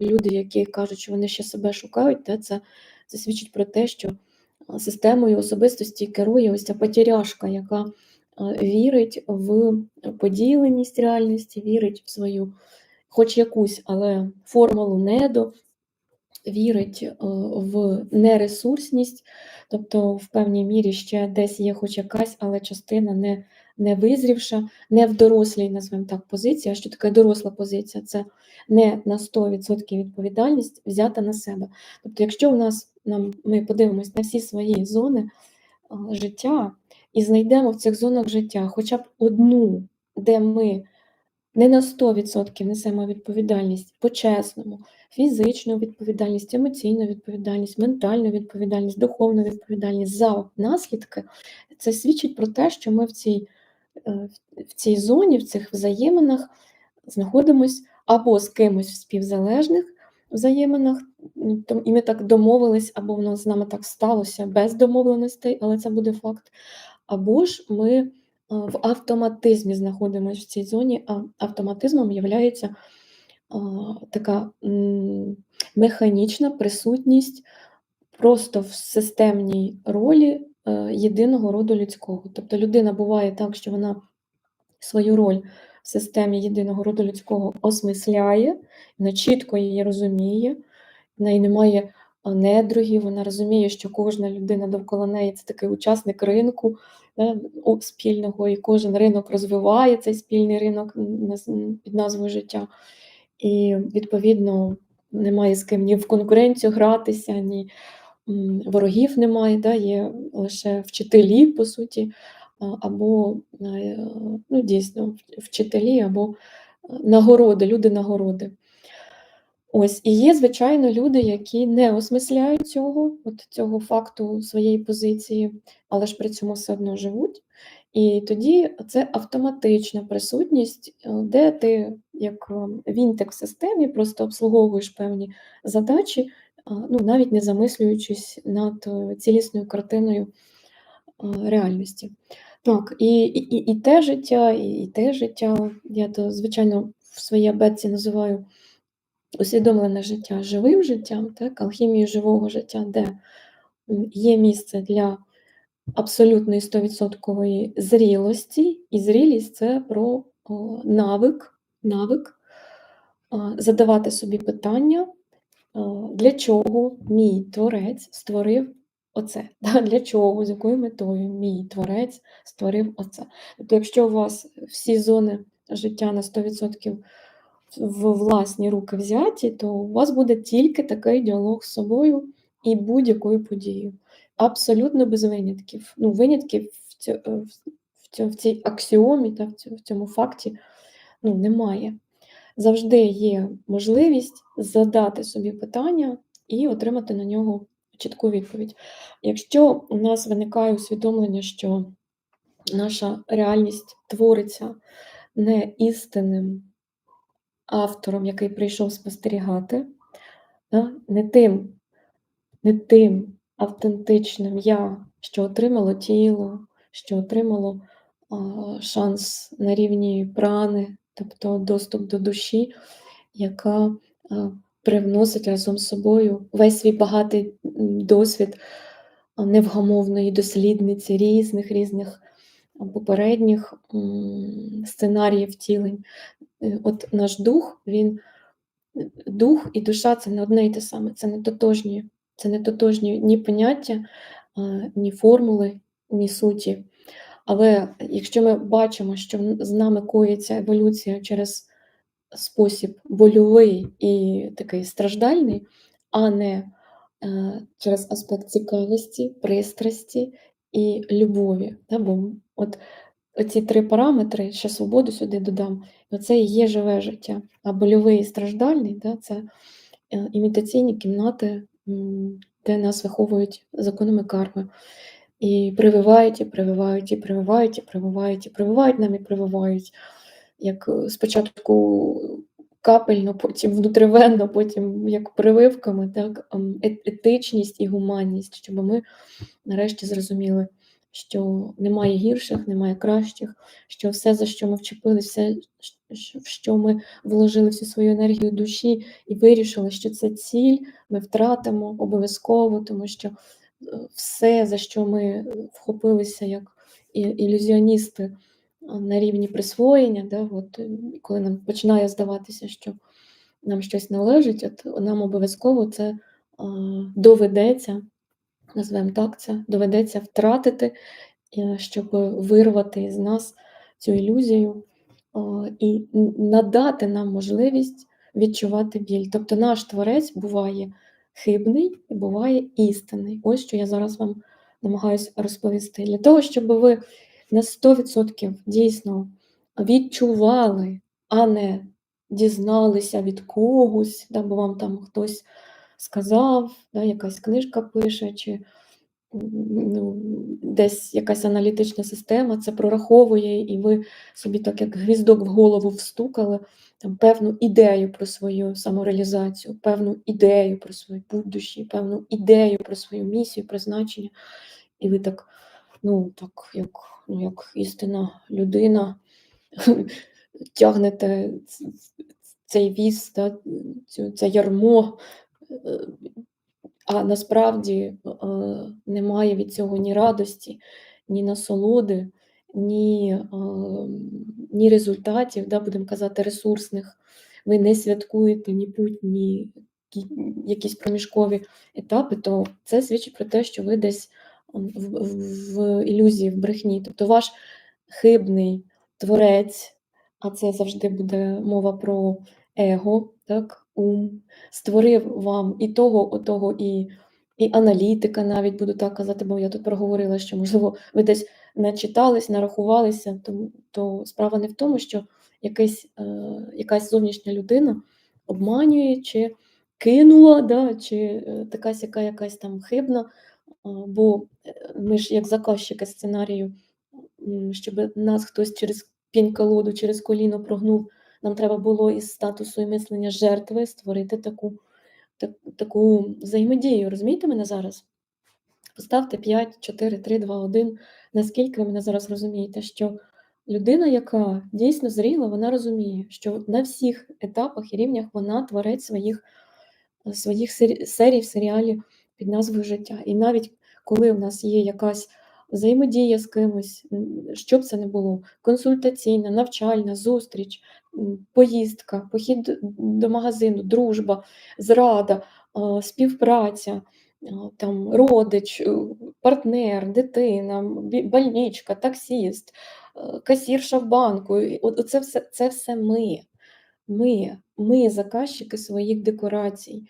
люди, які кажуть, що вони ще себе шукають, та це, це свідчить про те, що системою особистості керує ось ця потеряшка, яка вірить в поділеність реальності, вірить в свою, хоч якусь, але формулу недо, вірить в нересурсність, тобто в певній мірі ще десь є хоч якась, але частина не не визрівша, не в дорослій, назвемо так, позиції. А що таке доросла позиція? Це не на 100% відповідальність взята на себе. Тобто, якщо у нас нам ми подивимось на всі свої зони е, життя і знайдемо в цих зонах життя хоча б одну, де ми не на 100% несемо відповідальність по-чесному, фізичну відповідальність, емоційну відповідальність, ментальну відповідальність, духовну відповідальність за наслідки, це свідчить про те, що ми в цій в цій зоні, в цих взаєминах знаходимось або з кимось в співзалежних взаєминах, і ми так домовились, або воно з нами так сталося без домовленостей, але це буде факт. Або ж ми в автоматизмі знаходимося в цій зоні, а автоматизмом є така механічна присутність просто в системній ролі е, єдиного роду людського. Тобто людина буває так, що вона свою роль в системі єдиного роду людського осмисляє, вона чітко її розуміє, в неї немає недругів, вона розуміє, що кожна людина довкола неї це такий учасник ринку да, спільного, і кожен ринок розвиває цей спільний ринок під назвою життя. І, відповідно, немає з ким ні в конкуренцію гратися, ні ворогів немає, да, є лише вчителі, по суті, або е, ну, дійсно вчителі, або нагороди, люди-нагороди. Ось, і є, звичайно, люди, які не осмисляють цього, от цього факту своєї позиції, але ж при цьому все одно живуть. І тоді це автоматична присутність, е, де ти, як е, вінтик в системі, просто обслуговуєш певні задачі, ну, навіть не замислюючись над е, цілісною картиною реальності. Так, і і, і те життя, і, те життя, я то, звичайно, в своїй абетці називаю усвідомлене життя живим життям, так, алхімію живого життя, де є місце для абсолютної 100% зрілості, і зрілість це про навик, навик задавати собі питання, для чого мій творець створив оце. Для чого, з якою метою мій творець створив оце. Тобто, якщо у вас всі зони життя на 100% в власні руки взяті, то у вас буде тільки такий діалог з собою і будь-якою подією. Абсолютно без винятків. Ну, Винятків в цій аксіомі та в цьому факті ну, немає. Завжди є можливість задати собі питання і отримати на нього чітку відповідь. Якщо у нас виникає усвідомлення, що наша реальність твориться не істинним автором, який прийшов спостерігати, не тим, не тим автентичним я, що отримало тіло, що отримало шанс на рівні прани, тобто доступ до душі, яка привносить разом з собою весь свій багатий досвід невгамовної дослідниці різних різних попередніх сценаріїв втілень. Е, от наш дух, він дух і душа це не одне і те саме, це не тотожні, це не тотожні ні поняття, ні формули, ні суті. Але якщо ми бачимо, що з нами коїться еволюція через спосіб больовий і такий страждальний, а не е, через аспект цікавості, пристрасті і любові. Да? Бо от Оці три параметри, ще свободу сюди додам, оце і є живе життя. А больовий і страждальний да, це е, імітаційні кімнати, де нас виховують законами карми. І прививають, і прививають, і прививають, і прививають, і прививають нам, і прививають. Як е, спочатку капельно, потім внутривенно, потім як прививками, так, ем, етичність і гуманність, щоб ми нарешті зрозуміли що немає гірших, немає кращих, що все, за що ми вчепились, все, в що ми вложили всю свою енергію душі і вирішили, що це ціль, ми втратимо обов'язково, тому що е, все, за що ми вхопилися як ілюзіоністи на рівні присвоєння, да, от, коли нам починає здаватися, що нам щось належить, от нам обов'язково це доведеться, назвемо так це, доведеться втратити, е, щоб вирвати з нас цю ілюзію і надати нам можливість відчувати біль. Тобто наш творець буває хибний буває істинний. Ось що я зараз вам намагаюся розповісти. Для того, щоб ви на 100% дійсно відчували, а не дізналися від когось, да, бо вам там хтось сказав, да, якась книжка пише, чи ну, десь якась аналітична система це прораховує, і ви собі так як гвіздок в голову встукали там, певну ідею про свою самореалізацію, певну ідею про свою путь певну ідею про свою місію, призначення. І ви так, ну, так, як ну, як істинна людина, тягнете цей віз, да, це ярмо, е, а насправді е, немає від цього ні радості, ні насолоди, ні е, ні результатів, да, будемо казати, ресурсних. Ви не святкуєте ні путь, ні якісь проміжкові етапи, то це свідчить про те, що ви десь в, в ілюзії, в брехні. Тобто ваш хибний творець, а це завжди буде мова про его, так, ум, створив вам і того, отого, і і аналітика, навіть буду так казати, бо я тут проговорила, що, можливо, ви десь начитались, нарахувалися, то то справа не в тому, що якийсь, е, якась зовнішня людина обманює чи кинула, да, чи е, така яка якась там хибна, бо е, ми ж як заказчики сценарію, щоб нас хтось через пінь-колоду, через коліно прогнув, нам треба було із статусу і мислення жертви створити таку так, таку взаємодію. Розумієте мене зараз? Поставте 5, 4, 3, 2, 1. Наскільки ви мене зараз розумієте, що людина, яка дійсно зріла, вона розуміє, що на всіх етапах і рівнях вона творець своїх своїх серій в серіалі під назвою життя. І навіть коли у нас є якась взаємодія з кимось, що б це не було, консультаційна, навчальна, зустріч, поїздка, похід до магазину, дружба, зрада, співпраця, там, родич, е, партнер, дитина, больничка, таксіст, е, касірша в банку. Оце все, це все ми. Ми, ми заказчики своїх декорацій.